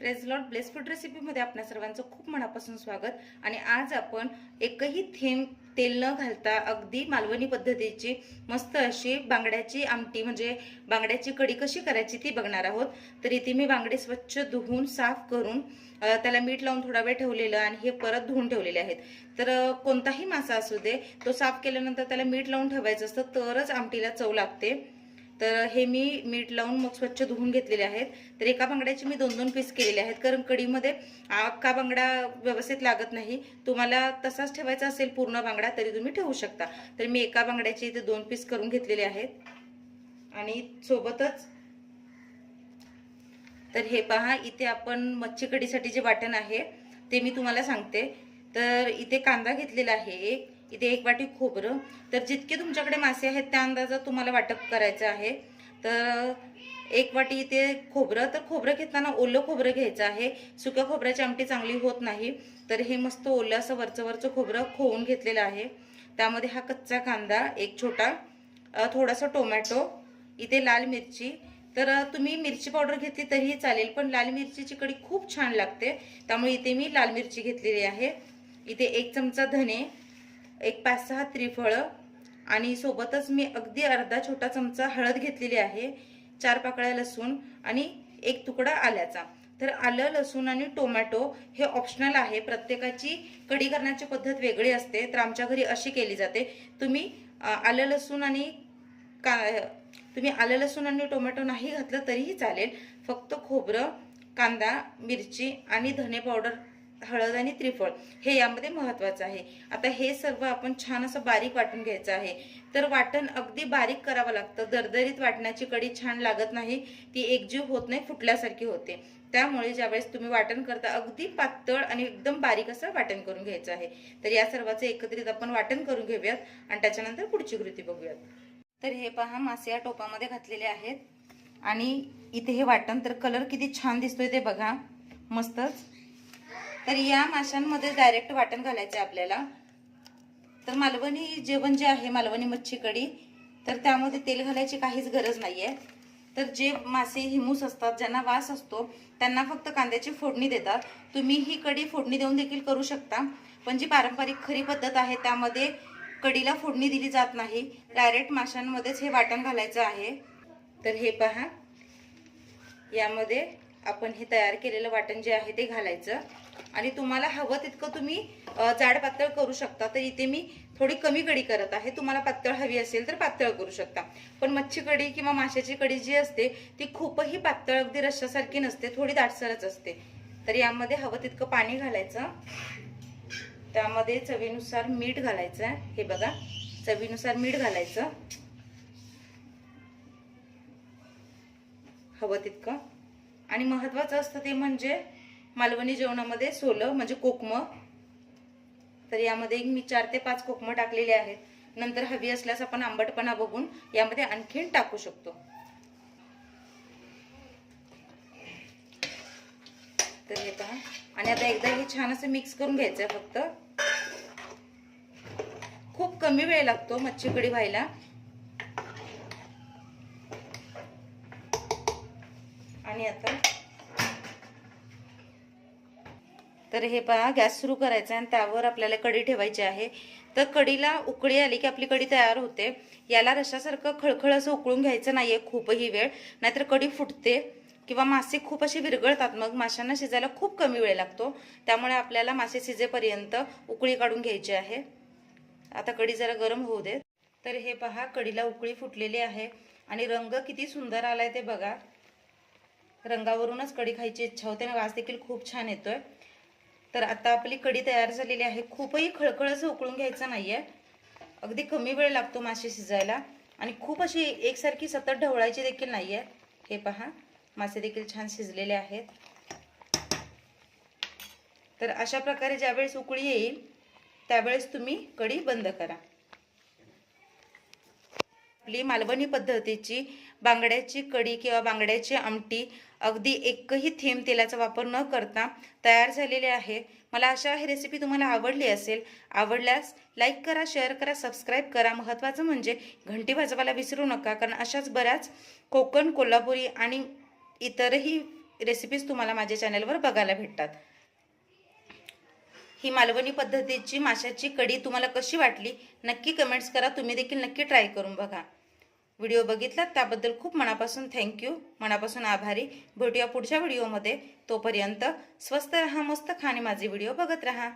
Press लॉट bless food रेसिपीमध्ये आपल्या सर्वांचं खूप मनापासून स्वागत. आणि आज आपण एकही थेंब तेल न घालता अगदी मालवणी पद्धतीची मस्त अशी बांगड्याची आमटी म्हणजे बांगड्याची कढी कशी करायची ती बघणार आहोत. तर इथे मी बांगडे स्वच्छ धुवून साफ करून त्याला मीठ लावून थोडा वेळ ठेवलेलं आणि हे परत धुवून ठेवलेले आहेत. तर कोणताही मासा असू दे तो साफ केल्यानंतर त्याला मीठ लावून ठेवायचं असतं तरच आमटीला चव लागते. तर हे मी मीठ लावून मग स्वच्छ धुवून घेतलेले आहेत. तर एका बांगड्याचे मी दोन दोन पीस केलेले आहेत. कारण कढीमध्ये अख्खा बांगडा व्यवस्थित लागत नाही. तुम्हाला तसाच ठेवायचा असेल पूर्ण बांगडा तरी तुम्ही ठेवू शकता. तर मी एका बांगड्याचे इथे दोन पीस करून घेतलेले आहेत. आणि सोबतच तर हे पहा इथे आपण मच्छी कढीसाठी जे वाटण आहे ते मी तुम्हाला सांगते. तर इथे कांदा घेतलेला आहे एक. इथे एक वाटी खोबरं. तर जितके तुमच्याकडे मासे आहेत त्या अंदाजात तुम्हाला वाटप करायचं आहे. तर एक वाटी इथे खोबरं. तर खोबरं घेताना ओलं खोबरं घ्यायचं आहे. सुक्या खोबऱ्याची आमटी चांगली होत नाही. तर हे मस्त ओलं असं वरचं वरचं खोबरं खोवून घेतलेलं आहे. त्यामध्ये हा कच्चा कांदा एक छोटा थोडासा टोमॅटो इथे लाल मिरची. तर तुम्ही मिरची पावडर घेतली तरीही चालेल पण लाल मिरचीची कढी खूप छान लागते. त्यामुळे इथे मी लाल मिरची घेतलेली आहे. इथे एक चमचा धने एक पाच सहा त्रिफळं. आणि सोबतच मी अगदी अर्धा छोटा चमचा हळद घेतलेली आहे चार पाकळ्या लसूण आणि एक तुकडा आल्याचा. तर आलं लसूण आणि टोमॅटो हे ऑप्शनल आहे. प्रत्येकाची कढी करण्याची पद्धत वेगळी असते तर आमच्या घरी अशी केली जाते. तुम्ही आलं लसूण आणि का तुम्ही आलं लसूण आणि टोमॅटो नाही घातलं तरीही चालेल. फक्त खोबरं कांदा मिरची आणि धने पावडर हळद आणि त्रिफळ हे यामध्ये महत्वाचं आहे. आता हे सर्व आपण छान असं बारीक वाटून घ्यायचं आहे. तर वाटण अगदी बारीक करावं लागतं. दरदरीत वाटण्याची कडी छान लागत नाही. ती एकजीव होत नाही फुटल्यासारखी होते. त्यामुळे ज्यावेळेस तुम्ही वाटण करता अगदी पातळ आणि एकदम बारीक असं वाटण करून घ्यायचं आहे. तर या सर्वाचं एकत्रित आपण वाटण करून घेऊयात आणि त्याच्यानंतर पुढची कृती बघूयात. तर हे पहा मासे या टोपामध्ये घातलेले आहेत. आणि इथे हे वाटण तर कलर किती छान दिसतोय ते बघा. मस्तच. तर या माशांमध्ये डायरेक्ट वाटण घालायचं आहे आपल्याला. तर मालवणी जेवण जे आहे मालवणी मच्छी कढी तर त्यामध्ये तेल घालायची काहीच गरज नाहीये. तर जे मासे हिमूस असतात ज्यांना वास असतो त्यांना फक्त कांद्याची फोडणी देतात. तुम्ही ही कढी फोडणी देऊन देखील करू शकता. पण जी पारंपरिक खरी पद्धत आहे त्यामध्ये कढीला फोडणी दिली जात नाही. डायरेक्ट माशांमध्येच हे वाटण घालायचं आहे. तर हे पहा. यामध्ये आपण हे तयार केलेलं वाटण जे आहे ते घालायचं. आणि तुम्हाला हवं तितकं तुम्ही जाड पातळ करू शकता. तर इथे मी थोडी कमी कडी करत आहे. तुम्हाला पातळ हवी असेल तर पातळ करू शकता. पण मच्छी कढी किंवा माशाची कडी जी असते ती खूपही पातळ अगदी रश्शासारखी नसते. थोडी दाटसरच असते. तर यामध्ये हवं तितकं पाणी घालायचं. त्यामध्ये चवीनुसार मीठ घालायचं आहे हे बघा. चवीनुसार मीठ घालायचं. हवं तितकं. आणि महत्वाचं असतं ते म्हणजे मालवणी जेवणामध्ये सोलं म्हणजे कोकमं. तर यामध्ये मी चार ते पाच कोकमं टाकलेले आहेत. नंतर हवी असल्यास आपण आंबटपणा बघून यामध्ये आणखीन टाकू शकतो. तर हे पहा. आणि आता एकदा हे छान असं मिक्स करून घ्यायचं आहे फक्त. खूप कमी वेळ लागतो मच्छी कढी व्हायला. आणि आता. तर हे पहा गॅस सुरू करायचा आहे आणि त्यावर आपल्याला कढी ठेवायची आहे. तर कढीला उकळी आली की आपली कढी तयार होते. याला रशासारखं खळखळ असं उकळून घ्यायचं नाहीये खूपही वेळ. नाहीतर कढी फुटते किंवा मासे खूप असे विरघळतात मग. माशांना शिजायला खूप कमी वेळ लागतो. त्यामुळे आपल्याला मासे शिजेपर्यंत उकळी काढून घ्यायची आहे. आता कढी जरा गरम होऊ दे तर हे पहा कढीला उकळी फुटलेली आहे. आणि रंग किती सुंदर आलाय ते बघा. रंगावरूनच कढी खायची इच्छा होते आणि वास देखील खूप छान येतोय. तर आता आपली कढी तयार झालेली आहे. खूपही खळखळ असं उकळून घ्यायचं नाही आहे अगदी कमी वेळ लागतो मासे शिजायला. आणि खूप अशी एकसारखी सतत ढवळायची देखील नाही आहे हे पहा मासे देखील छान शिजलेले आहेत. तर अशा प्रकारे ज्यावेळेस उकळी येईल त्यावेळेस तुम्ही कढी बंद करा. आपली मालवणी पद्धतीची बांगड्याची कडी किंवा बांगड्याची आमटी अगदी एकही थेंब तेलाचा वापर न करता तयार झालेली आहे. मला आशा ही रेसिपी तुम्हाला आवडली असेल आवडल्यास लाईक करा शेअर करा सबस्क्राईब करा. महत्त्वाचं म्हणजे घंटी वाजवायला विसरू नका कारण अशाच बऱ्याच कोकण कोल्हापुरी आणि इतरही रेसिपीज तुम्हाला माझ्या चॅनलवर बघायला भेटतात. ही मालवणी पद्धतीची माशाची कढी तुम्हाला कशी वाटली नक्की कमेंट्स करा. तुम्ही देखील नक्की ट्राय करून बघा. व्हिडिओ बघितलात त्याबद्दल खूप मनापासून थँक्यू मनापासून आभारी. भेटूया पुढच्या व्हिडिओमध्ये. तोपर्यंत स्वस्त रहा मस्त खा आणि माझे व्हिडिओ बघत रहा.